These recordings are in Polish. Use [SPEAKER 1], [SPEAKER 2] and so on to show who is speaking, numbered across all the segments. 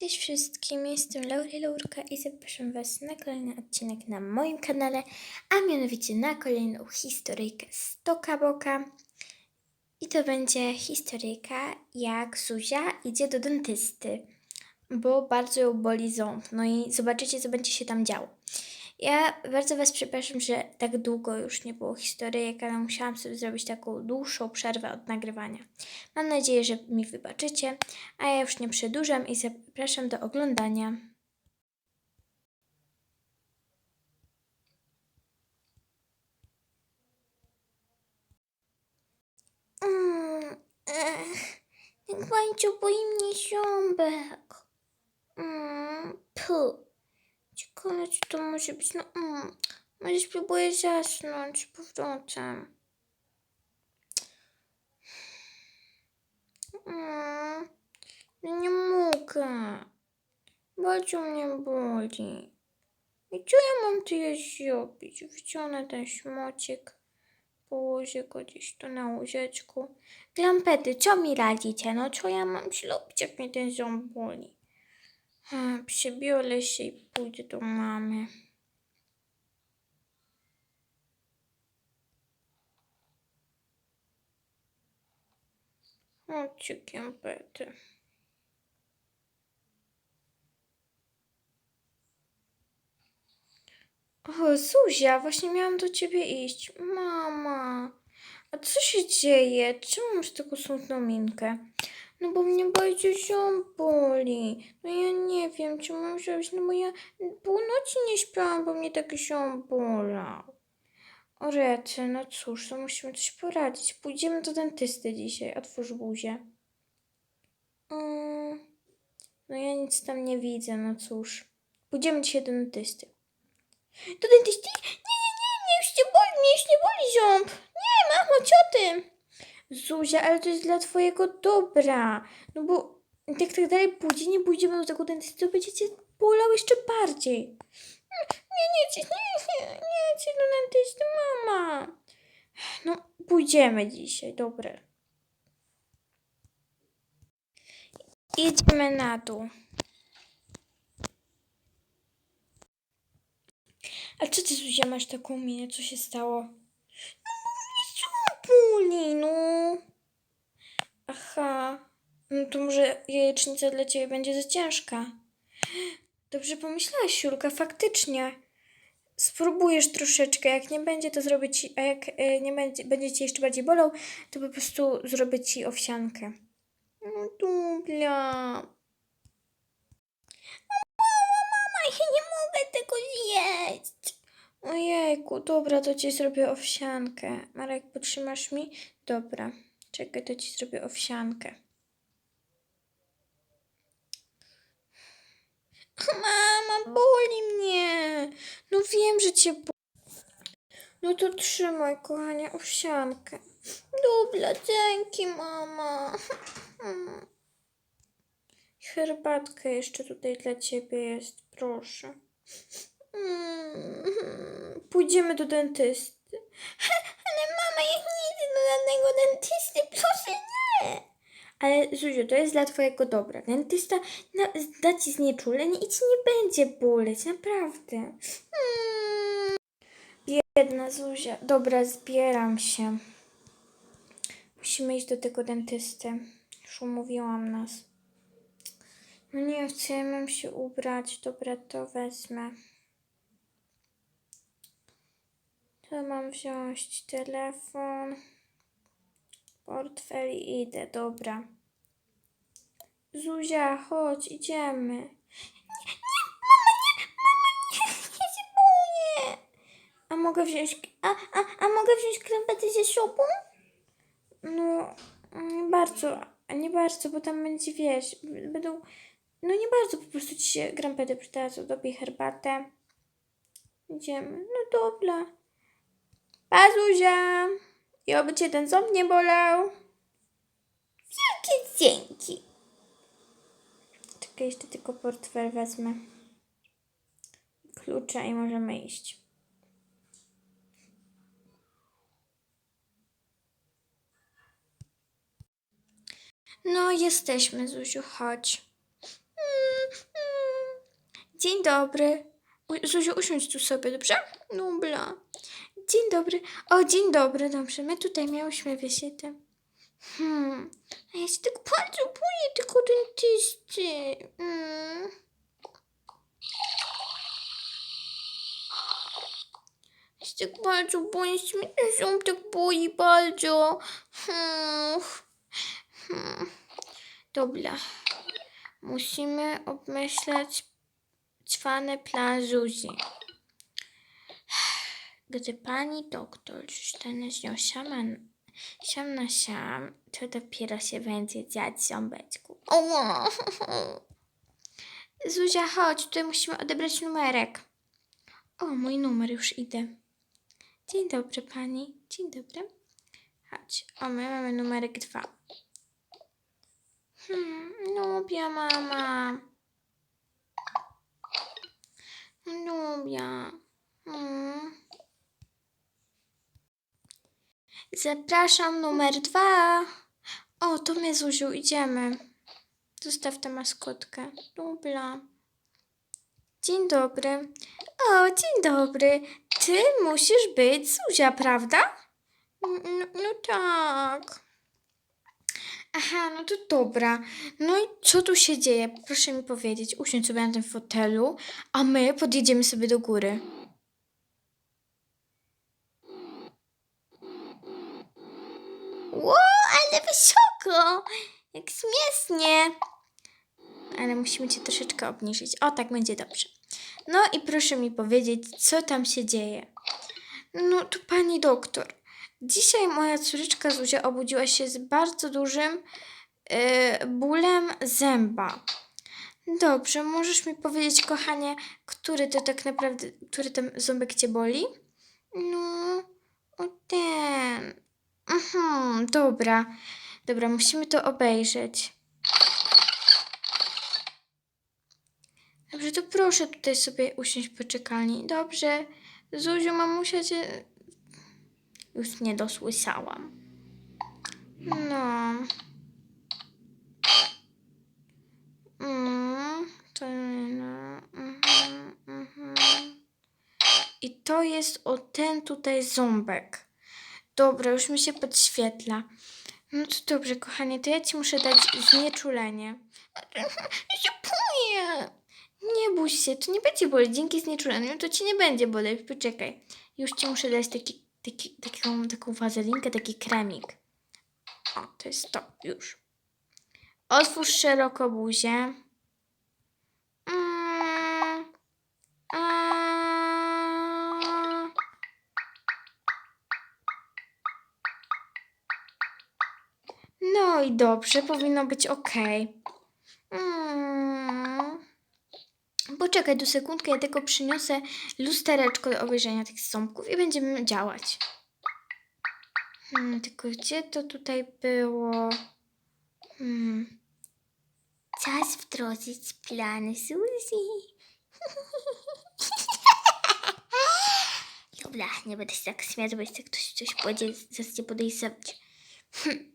[SPEAKER 1] Cześć wszystkim, jestem Laury Laurka i zapraszam Was na kolejny odcinek na moim kanale, a mianowicie na kolejną historyjkę z Toka Boka. I to będzie historyjka, jak Zuzia idzie do dentysty, bo bardzo ją boli ząb. No i zobaczycie, co będzie się tam działo. Ja bardzo Was przepraszam, że tak długo już nie było historyjek, ale musiałam sobie zrobić taką dłuższą przerwę od nagrywania. Mam nadzieję, że mi wybaczycie, a ja już nie przedłużam i zapraszam do oglądania. Mm, ech, bardzo boi mnie ząbek. Mm, pu. Co to może być. No, mm, może spróbuję zasnąć powrotem. Mm, no nie mogę. Bardzo mnie boli. I co ja mam tu zrobić? Wciągnę ten szmocik. Położę go gdzieś tu na łyżeczku. Glampety, co mi radzicie? No co ja mam zrobić, jak mnie ten ząb boli? Przebiorę się i pójdę do mamy. Chodźcie, glampety. O, Zuzia, właśnie miałam do ciebie iść. Mama, a co się dzieje? Czemu masz taką smutną minkę? No bo mnie bardzo ząb boli. No ja nie wiem, co mam zrobić, no bo ja północy nie śpiałam, bo mnie taki ząb bolał. O rety, no cóż, to musimy coś poradzić. Pójdziemy do dentysty dzisiaj, otwórz buzię. Mm, no ja nic tam nie widzę, no cóż. Pójdziemy dzisiaj do dentysty. Do dentysty? Nie, nie, nie, mnie już nie boli, mnie już nie boli ząb. Nie, mamo, co ty? Zuzia, ale to jest dla twojego dobra. No bo jak tak dalej pójdzie, nie pójdziemy do tego dentysty, to będzie cię bolał jeszcze bardziej. Nie, nie, nie, nie, nie, nie, do dentysty, mama. No, pójdziemy dzisiaj, dobre. Idziemy na dół. A czy ty, Zuzia, masz taką minę? Co się stało? Boli, no. Aha. No to może jajecznica dla ciebie będzie za ciężka. Dobrze pomyślałaś, Julka, faktycznie. Spróbujesz troszeczkę, jak nie będzie, to zrobię ci, a jak e, nie będzie, będzie ci jeszcze bardziej bolał, to po prostu zrobię ci owsiankę. No dobra. Mama, ja nie mogę tego zjeść. Ojejku, dobra, to ci zrobię owsiankę. Marek, potrzymasz mi? Dobra, czekaj, to ci zrobię owsiankę. Mama, boli mnie. No wiem, że cię boli. No to trzymaj, kochanie, owsiankę. Dobra, dzięki, mama. Herbatka jeszcze tutaj dla ciebie jest, proszę. Mm, Pójdziemy do dentysty. Ale mama, ja nie idę do żadnego dentysty, proszę nie. Ale Zuziu, to jest dla twojego dobra. Dentysta na, da ci znieczulenie i ci nie będzie boleć, naprawdę. Mm. Biedna Zuzia. Dobra, zbieram się. Musimy iść do tego dentysty. Już umówiłam nas. No nie chcę, mam się ubrać. Dobra, to wezmę. To mam wziąć telefon, portfel i idę, dobra. Zuzia, chodź, idziemy. Nie, nie, mama, nie, mama, nie, ja się boję. A mogę wziąć, a, a, a mogę wziąć krempety ze sobą? No, nie bardzo, a nie bardzo, bo tam będzie, wiesz, będą, no nie bardzo po prostu ci się grampety przydadzą, dobij herbatę. Idziemy, no dobra. Pa, Zuzia! I oby cię ten ząb nie bolał. Wielkie dzięki. Czekaj, jeszcze tylko portfel wezmę. Klucze i możemy iść. No, jesteśmy, Zuziu, chodź. Mm, Dzień dobry. Zuziu, usiądź tu sobie, dobrze? Nubla. Dzień dobry. O, dzień dobry, dobrze. My tutaj miałyśmy wizytę. Hmm. A ja się tak bardzo boję tego dentysty. Mm. Ja się tak bardzo boję, się tak boi bardzo. Hmm. Hmm. Dobra. Musimy obmyślać cwany plan Zuzi. Gdy pani doktor zostanie z nią sama, sam na sam, to dopiero się będzie dziać ząbeczku. Oła. Zuzia, chodź, tutaj musimy odebrać numerek. O, mój numer, już idę. Dzień dobry pani, dzień dobry. Chodź, o, my mamy numerek dwa. Hmm, lubię mama. Lubię. Hmm. Zapraszam numer dwa. O, to my, Zuziu, idziemy. Zostaw tę maskotkę. Dobra. Dzień dobry. O, dzień dobry. Ty musisz być Zuzia, prawda? No, no tak. Aha, no to dobra. No i co tu się dzieje? Proszę mi powiedzieć. Usiądź sobie na tym fotelu, a my podjedziemy sobie do góry. Ale wysoko! Jak śmiesznie! Ale musimy cię troszeczkę obniżyć. O, tak będzie dobrze. No i proszę mi powiedzieć, co tam się dzieje. No to pani doktor. Dzisiaj moja córeczka Zuzia obudziła się z bardzo dużym yy, bólem zęba. Dobrze, możesz mi powiedzieć, kochanie, który to tak naprawdę, który ten ząbek cię boli? No, o ten. Mhm, dobra. Dobra, musimy to obejrzeć. Dobrze, to proszę tutaj sobie usiąść w poczekalni. Dobrze. Zuziu, mamusia cię... Już nie dosłyszałam. No. Mm, to no. Mhm, mhm. I to jest o ten tutaj ząbek. Dobra, już mi się podświetla. No to dobrze, kochanie, to ja ci muszę dać znieczulenie. Ja. Nie bój się, to nie będzie boleć. Dzięki znieczuleniu to ci nie będzie boleć. Poczekaj. Już ci muszę dać taki, taki, taką, taką wazelinkę, taki kremik. O, to jest to, już. Otwórz szeroko buzię. No i dobrze, powinno być ok. Mm. Poczekaj tu sekundkę, ja tylko przyniosę lustereczko do obejrzenia tych ząbków i będziemy działać. Hmm, tylko gdzie to tutaj było? Hmm. Czas wdrożyć plany Suzy. Dobra, nie będę się tak śmiać, bo jeszcze ktoś coś powiedzie, zacznie podejrzewać. Hm.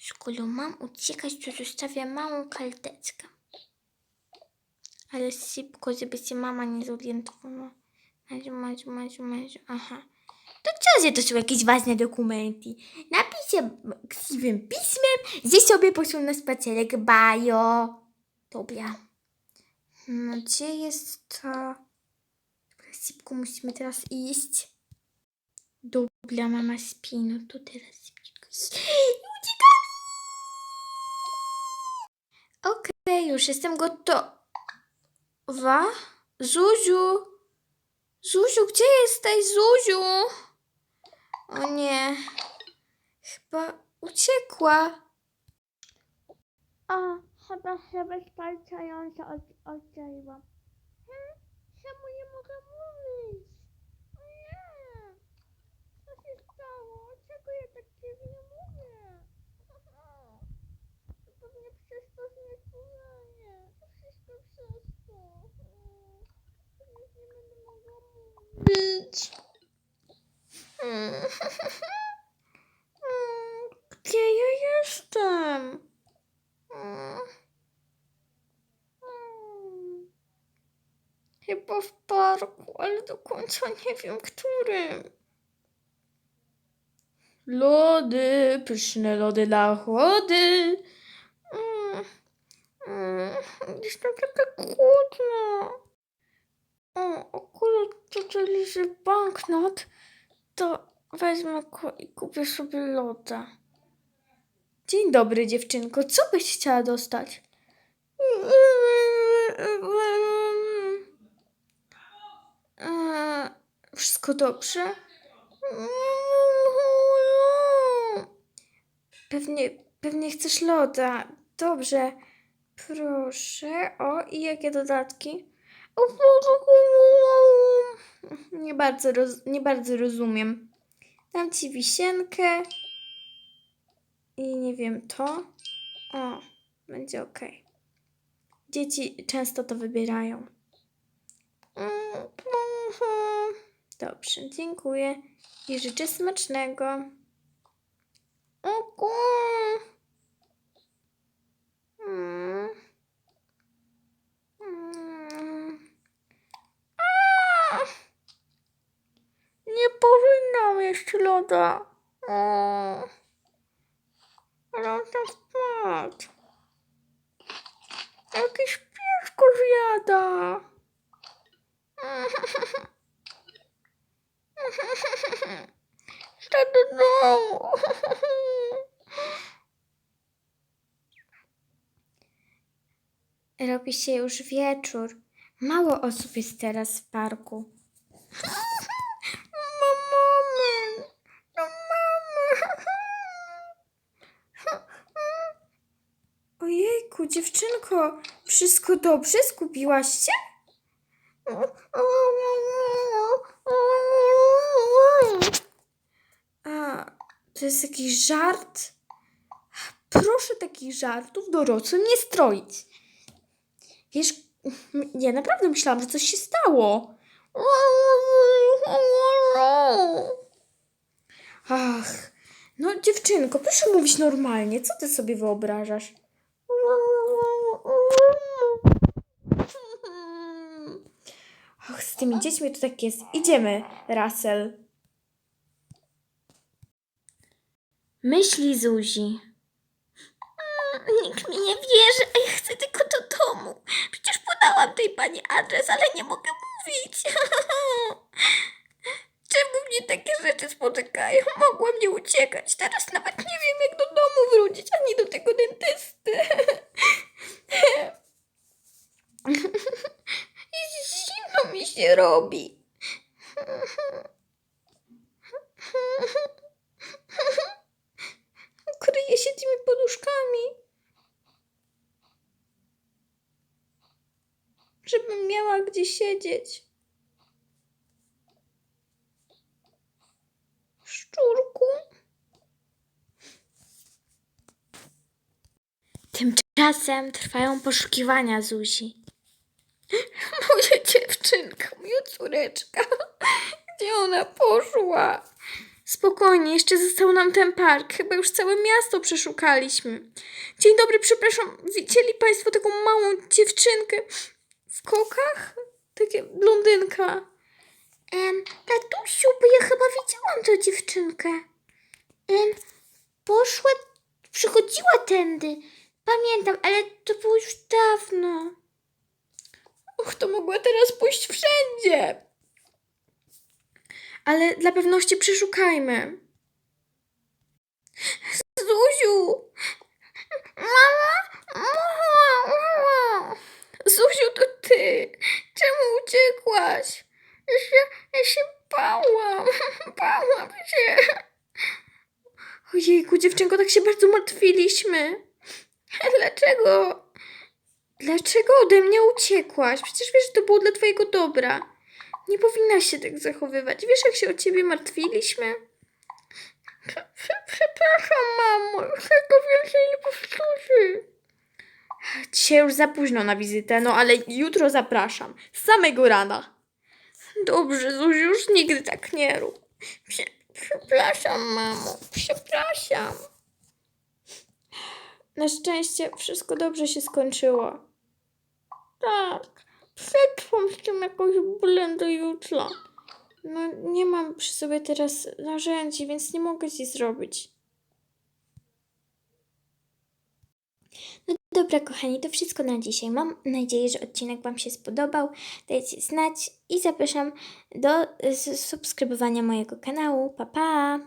[SPEAKER 1] Skoro mam uciekać, to zostawiam małą karteczkę. Ale szybko, żeby się mama nie zorientowała. Maziu, Maziu, Maziu, Maziu, aha. To co, że to są jakieś ważne dokumenty? Napiszę ksywym pismem, że sobie poszłam na spacerek, bajo. Dobra. No gdzie jest? Dobra, szybko musimy teraz iść. Dobra, mama śpi, no to teraz szybko. Uciekamy! Okej, już jestem gotowa. Zuziu! Zuziu, gdzie jesteś, Zuziu? O nie. Chyba uciekła. O, chyba się wystarczająco od- oddzieliłam. Hmm? Czemu nie mogę mówić? O nie. Co się stało? Czego ja tak dziwnie mówię? Pewnie przez to znieczulenie. To wszystko przez to. Mm, Już nie będę mogła mówić. Mm. Mm, Gdzie ja jestem? Mm. Mm. Chyba w parku, ale do końca nie wiem, którym. Lody, pyszne lody dla chłody. Mm, mm, jestem taka głodna. O, akurat tutaj leży banknot, to wezmę go i kupię sobie loda. Dzień dobry, dziewczynko. Co byś chciała dostać? Eee, Wszystko dobrze? Pewnie, pewnie chcesz loda. Dobrze. Proszę. O, i jakie dodatki? Nie bardzo, roz, nie bardzo rozumiem. Dam ci wisienkę. I nie wiem, to. O, będzie ok. Dzieci często to wybierają. Dobrze, dziękuję i życzę smacznego. Oku. Mm. Mm. Nie powinnam jeść loda. O. Ale on tam wpadł. Jakiś pies go zjada. Chcę do domu. Robi się już wieczór. Mało osób jest teraz w parku. No mamy, no mamy. Ojejku, dziewczynko, wszystko dobrze? Zgubiłaś się? A, to jest jakiś żart? Proszę takich żartów dorosłym nie stroić. Wiesz, ja naprawdę myślałam, że coś się stało. Ach, no dziewczynko, proszę mówić normalnie. Co ty sobie wyobrażasz? Ach, z tymi dziećmi to tak jest. Idziemy, Russell. Myśli Zuzi. Nikt mi nie wierzy, a ja chcę tylko do domu. Przecież podałam tej pani adres, ale nie mogę mówić. Czemu mnie takie rzeczy spotykają? Mogłam nie uciekać. Teraz nawet nie wiem, jak do domu wrócić, ani do tego dentysty. Zimno mi się robi. Kryję się tymi poduszkami. Żebym gdzie siedzieć. Szczurku. Tymczasem trwają poszukiwania Zuzi. Moja dziewczynka, moja córeczka. Gdzie ona poszła? Spokojnie, jeszcze został nam ten park. Chyba już całe miasto przeszukaliśmy. Dzień dobry, przepraszam. Widzieli Państwo taką małą dziewczynkę w kokach? Takie blondynka. Em, tatusiu, bo ja chyba widziałam tę dziewczynkę. Em, poszła, przychodziła tędy. Pamiętam, ale to było już dawno. Och, to mogła teraz pójść wszędzie. Ale dla pewności przeszukajmy. Zuziu! Mama! Mama! Mama! Zuziu, to ty! Czemu uciekłaś? Ja ja się bałam. Bałam się. Ojejku, dziewczynko, tak się bardzo martwiliśmy. Dlaczego? Dlaczego ode mnie uciekłaś? Przecież wiesz, że to było dla twojego dobra. Nie powinnaś się tak zachowywać. Wiesz, jak się o ciebie martwiliśmy? Prze- prze- Przepraszam, mamo. Tego więcej nie powtórzy. Dzisiaj już za późno na wizytę, no ale jutro zapraszam. Z samego rana. Dobrze, Zuziu, już nigdy tak nie rób. Prze- Przepraszam, mamo. Przepraszam. Na szczęście wszystko dobrze się skończyło. Tak, przetrwam z tym jakoś bólem do jutra. No nie mam przy sobie teraz narzędzi, więc nie mogę ci zrobić. No dobra, kochani, to wszystko na dzisiaj. Mam nadzieję, że odcinek Wam się spodobał. Dajcie znać i zapraszam do y, subskrybowania mojego kanału. Pa, pa!